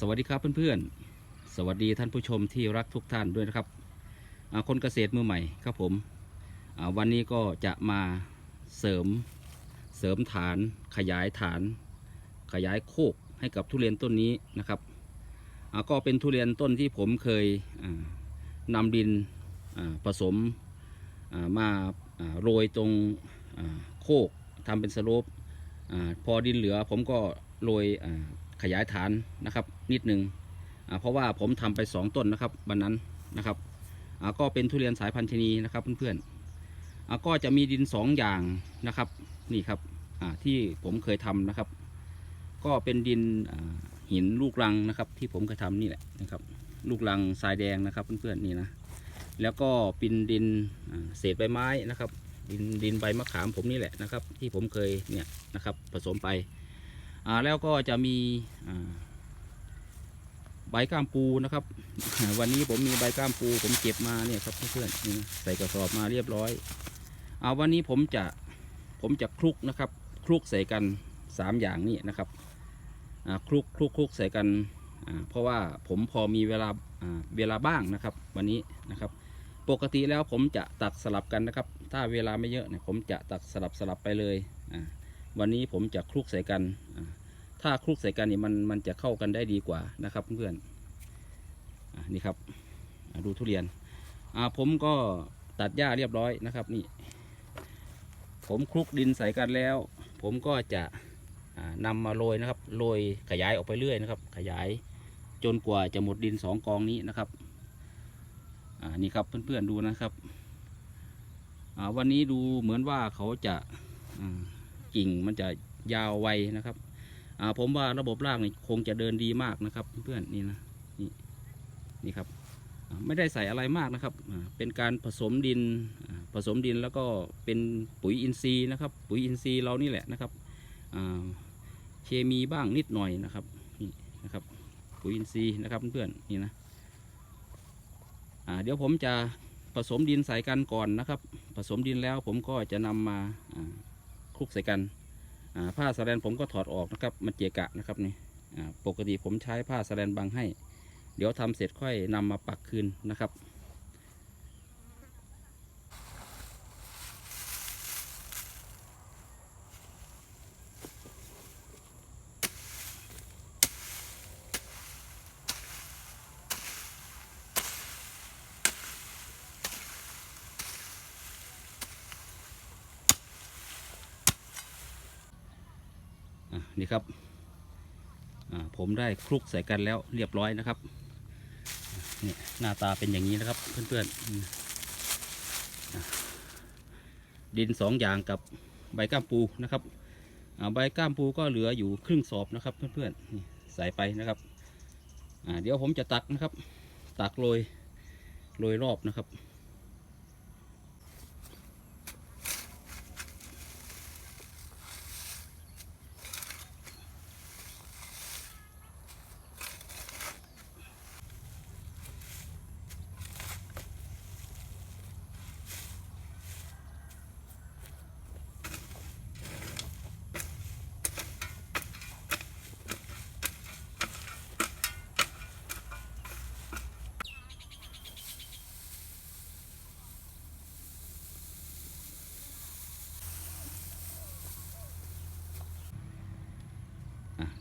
สวัสดีครับเพื่อนๆ สวัสดีท่านผู้ชมที่รักทุกท่านด้วยนะครับคนเกษตรมือใหม่ครับผมวันนี้ก็จะมาเสริมเสริมฐานขยายฐาน ขยายโคกให้กับทุเรียนต้นนี้นะครับก็เป็นทุเรียนต้นที่ผมเคยนำดินผสมมาโรยตรงโคกทำเป็นสโลปพอดินเหลือผมก็โรย ยายฐานนะครับ นิดหนึ่งเพราะว่าผมทำไป 2 ต้นนะครับวันนั้นนะครับก็เป็นทุเรียนสายพันธุ์ชนีนะครับเพื่อนๆก็จะมีดิน 2 อย่างนะครับนี่ครับที่ผมเคยทำนะครับ ก็เป็นดินหินลูกรังนะครับ ที่ผมเคยทำนี่แหละนะครับ ลูกรังทรายแดงนะครับเพื่อนๆนี่นะแล้วก็เป็นดินเศษใบไม้นะครับ ดินดินใบมะขามผมนี่แหละนะครับ ที่ผมเคยเนี่ยนะครับผสมไป แล้วก็จะมีใบก้ามปูนะครับ วันนี้ผมมีใบก้ามปู ผมเก็บมาเนี่ยครับเพื่อนๆใส่กระสอบมาเรียบร้อยเอาวันนี้ผมจะผมจะคลุกนะครับ คลุกใส่กันสามอย่างนี่นะครับอ่าคลุกคลุกคลุกใส่กันอ่าเพราะว่าผมพอมีเวลาอ่าเวลาบ้างนะครับ วันนี้นะครับ ปกติแล้วผมจะตักสลับกันนะครับ ถ้าเวลาไม่เยอะเนี่ยผมจะตักสลับสลับไปเลยอ่า วันนี้ผมจะคลุกใส่กัน ถ้าคลุกใส่กันเนี่ยมันมันจะเข้ากันได้ดีกว่านะครับเพื่อนอนี่ครับดูทุเรียนผมก็ตัดหญ้าเรียบร้อยนะครับนี่ ผมคลุกดินใส่กันแล้ว ผมก็จะอ่านำมาโรยนะครับโรยขยายออกไปเรื่อยนะครับ ขยายจนกว่าจะหมดดินสองกองนี้นะครับอ่านี่ครับเพื่อนๆดูนะครับอ่าวันนี้ดูเหมือนว่าเขาจะ กิ่งมันจะยาวไวนะครับผมว่าระบบรากนี่คงจะเดินดีมากนะครับ เพื่อนๆนี่นะนี่นี่ครับไม่ได้ใส่อะไรมากนะครับ เป็นการผสมดินผสมดินแล้วก็เป็นปุ๋ยอินทรีย์นะครับ ปุ๋ยอินทรีย์เรานี่แหละนะครับเคมีบ้างนิดหน่อยนะครับนี่นะครับ ปุ๋ยอินทรีย์นะครับเพื่อนๆนี่นะเดี๋ยวผมจะผสมดินใส่กันก่อนนะครับ ผสมดินแล้วผมก็จะนำมาอ่า คลุกใส่กันผ้าสแลนผมก็ถอดออกนะครับมันเจีกะนะครับนี่ปกติผมใช้ผ้าสแลนบังให้ เดี๋ยวทำเสร็จค่อยนำมาปักคืนนะครับ นี่ครับผมได้คลุกใส่กันแล้วเรียบร้อยนะครับนี่หน้าตาเป็นอย่างนี้นะครับเพื่อนๆอืมอะดินสองอย่างกับใบก้ามปูนะครับใบก้ามปูก็เหลืออยู่ครึ่งสอบนะครับ เพื่อนๆใส่ไปนะครับเดี๋ยวผมจะตักนะครับ ตักโรยโรยรอบนะครับ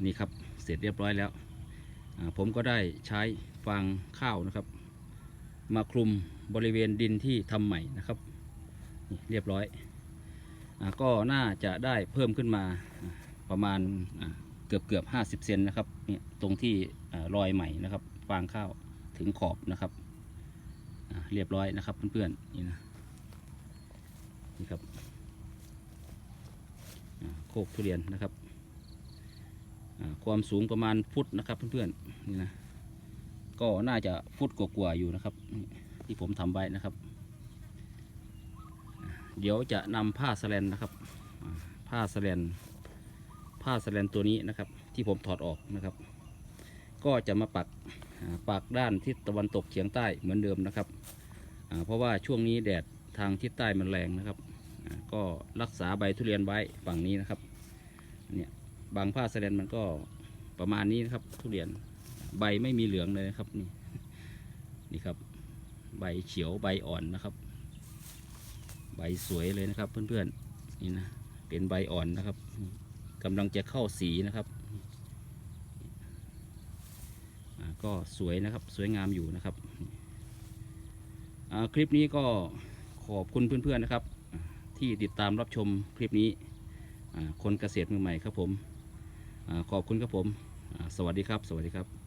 นี่ครับเสร็จเรียบร้อยแล้ว ผมก็ได้ใช้ฟางข้าวนะครับ มาคลุมบริเวณดินที่ทำใหม่นะครับนี่เรียบร้อยอก็น่าจะได้เพิ่มขึ้นมาประมาณเกือบเกือบห้าสิบเซนนะครับเนี่ยตรงที่อรอยใหม่นะครับ ฟางข้าวถึงขอบนะครับเรียบร้อยนะครับเพื่อนๆนี่นะนี่ครับโคกทุเรียนนะครับ ความสูงประมาณฟุตนะครับเพื่อนๆนี่นะก็น่าจะฟุตกว่าๆอยู่นะครับ ที่ผมทำไว้นะครับ เดี๋ยวจะนำผ้าสแลนนะครับ ผ้าสแลนผ้าสแลนตัวนี้นะครับ ที่ผมถอดออกนะครับ ก็จะมาปักปักด้านทิศตะวันตกเฉียงใต้เหมือนเดิมนะครับเพราะว่าช่วงนี้แดดทางทิศใต้มันแรงนะครับ ก็รักษาใบทุเรียนไว้ฝั่งนี้นะครับเนี่ย บางผ้าแสดนมันก็ประมาณนี้นะครับ ทุเรียนใบไม่มีเหลืองเลยนะครับนี่นี่ครับ ใบเขียวใบอ่อนนะครับ ใบสวยเลยนะครับ เพื่อนๆนี่นะเป็นใบอ่อนนะครับกำลังจะเข้าสีนะครับก็สวยนะครับสวยงามอยู่นะครับคลิปนี้ก็ขอบคุณเพื่อนๆนะครับ ที่ติดตามรับชมคลิปนี้คนเกษตรมือใหม่ครับผม ขอบคุณครับผม สวัสดีครับ สวัสดีครับ